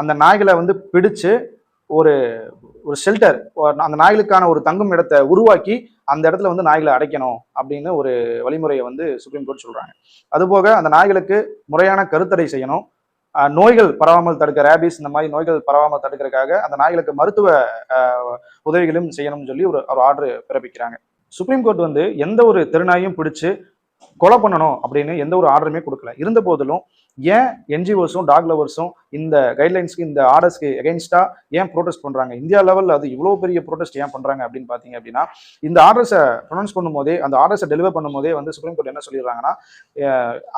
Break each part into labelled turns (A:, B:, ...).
A: அந்த நாய்களை வந்து பிடிச்சு ஒரு ஒரு ஷெல்டர் அந்த நாய்களுக்கான ஒரு தங்கும் இடத்தை உருவாக்கி அந்த இடத்துல வந்து நாய்களை அடைக்கணும் அப்படின்னு ஒரு வழிமுறையை வந்து சுப்ரீம் கோர்ட் சொல்கிறாங்க அதுபோக அந்த நாய்களுக்கு முறையான கருத்தடை செய்யணும். நோய்கள் பரவாமல் தடுக்க ரேபிஸ் இந்த மாதிரி நோய்கள் பரவாமல் தடுக்கிறதுக்காக அந்த நாய்களுக்கு மருத்துவ உதவிகளும் செய்யணும்னு சொல்லி ஒரு ஒரு ஆர்டர் பிறப்பிக்கிறாங்க. சுப்ரீம் கோர்ட் வந்து எந்த ஒரு திருநாயும் பிடிச்சு கொலை பண்ணணும் அப்படின்னு எந்த ஒரு ஆர்டருமே கொடுக்கல. இருந்த போதிலும் ஏன் என்ஜிஓஸும் டாக் லவர்ஸும் இந்த கைட்லைன்ஸ்க்கு இந்த ஆர்டர்ஸ்க்கு எகென்ஸ்டா ஏன் ப்ரொடெஸ்ட் பண்றாங்க? இந்தியா லெவலில் அது இவ்வளோ பெரிய ப்ரொடெஸ்ட் ஏன் பண்றாங்க அப்படின்னு பார்த்தீங்க அப்படின்னா இந்த ஆர்டர்ஸை ப்ரொனவுன்ஸ் பண்ணும்போதே அந்த ஆர்டர்ஸை டெலிவர் பண்ணும்போதே வந்து சுப்ரீம் கோர்ட் என்ன சொல்லிடுறாங்கன்னா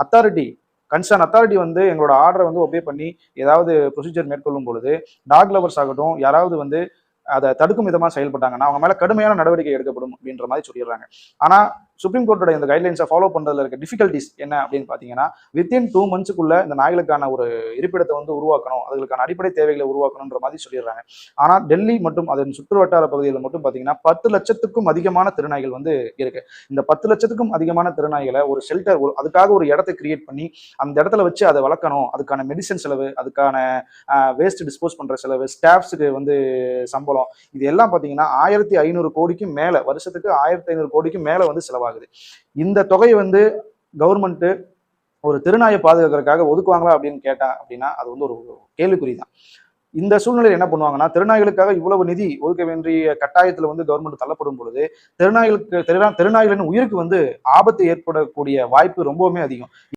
A: அத்தாரிட்டி கன்சர்ன் அத்தாரிட்டி வந்து எங்களோட ஆர்டரை வந்து ஒபே பண்ணி ஏதாவது ப்ரொசீஜர் மேற்கொள்ளும் பொழுது டாக் லவர்ஸ் ஆகட்டும் யாராவது வந்து அதை தடுக்கும் விதமாக செயல்பட்டாங்கன்னா அவங்க மேலே கடுமையான நடவடிக்கை எடுக்கப்படும் அப்படின்ற மாதிரி சொல்லிடுறாங்க. ஆனால் சுப்ரீம் கோர்ட்டோட இந்த கைட்லைன்ஸை ஃபாலோ பண்ணுறதுல இருக்க டிஃபிகல்ட்டிஸ் என்ன அப்படின்னு பார்த்தீங்கன்னா வித்தின் டூ மந்த்ஸுக்குள்ள இந்த நாய்களுக்கான ஒரு இருப்பிடத்தை வந்து உருவாக்கணும் அதுகளுக்கான அடிப்படை தேவைகளை உருவாக்கணுன்ற மாதிரி சொல்லிடுறாங்க. ஆனால் டெல்லி மற்றும் அதன் சுற்று வட்டார பகுதியில் மட்டும் பார்த்தீங்கன்னா பத்து லட்சத்துக்கும் அதிகமான திருநாய்கள் வந்து இருக்கு. இந்த பத்து லட்சத்துக்கும் அதிகமான திருநாய்களை ஒரு ஷெல்டர் ஒரு அதுக்காக ஒரு இடத்தை கிரியேட் பண்ணி அந்த இடத்துல வச்சு அதை வளர்க்கணும். அதுக்கான மெடிசன் செலவு அதுக்கான வேஸ்ட் டிஸ்போஸ் பண்ணுற செலவு ஸ்டாஃப்ஸுக்கு வந்து சம்பளம். இது எல்லாம் பார்த்தீங்கன்னா ஆயிரத்தி ஐநூறு கோடிக்கும் மேலே வருஷத்துக்கு ஆயிரத்தி ஐநூறு கோடிக்கும் மேலே வந்து செலவாகும் ஆகுது. இந்த தொகையை வந்து கவர்மெண்ட்டு ஒரு திருநாயை பாதுகாக்கிறதுக்காக ஒதுக்குவாங்களா அப்படின்னு கேட்டா அப்படின்னா அது வந்து ஒரு கேள்விக்குறி தான் இந்த சூழ்நிலையில் என்ன பண்ணுவாங்கன்னா திருநாய்களுக்காக இவ்வளவு நிதி ஒதுக்க வேண்டிய கட்டாயத்துல வந்து கவர்மெண்ட் தள்ளப்படும் பொழுது திருநாய்களுக்கு திருநா திருநாய்களின் உயிருக்கு வந்து ஆபத்து ஏற்படக்கூடிய வாய்ப்பு ரொம்பவுமே அதிகம்.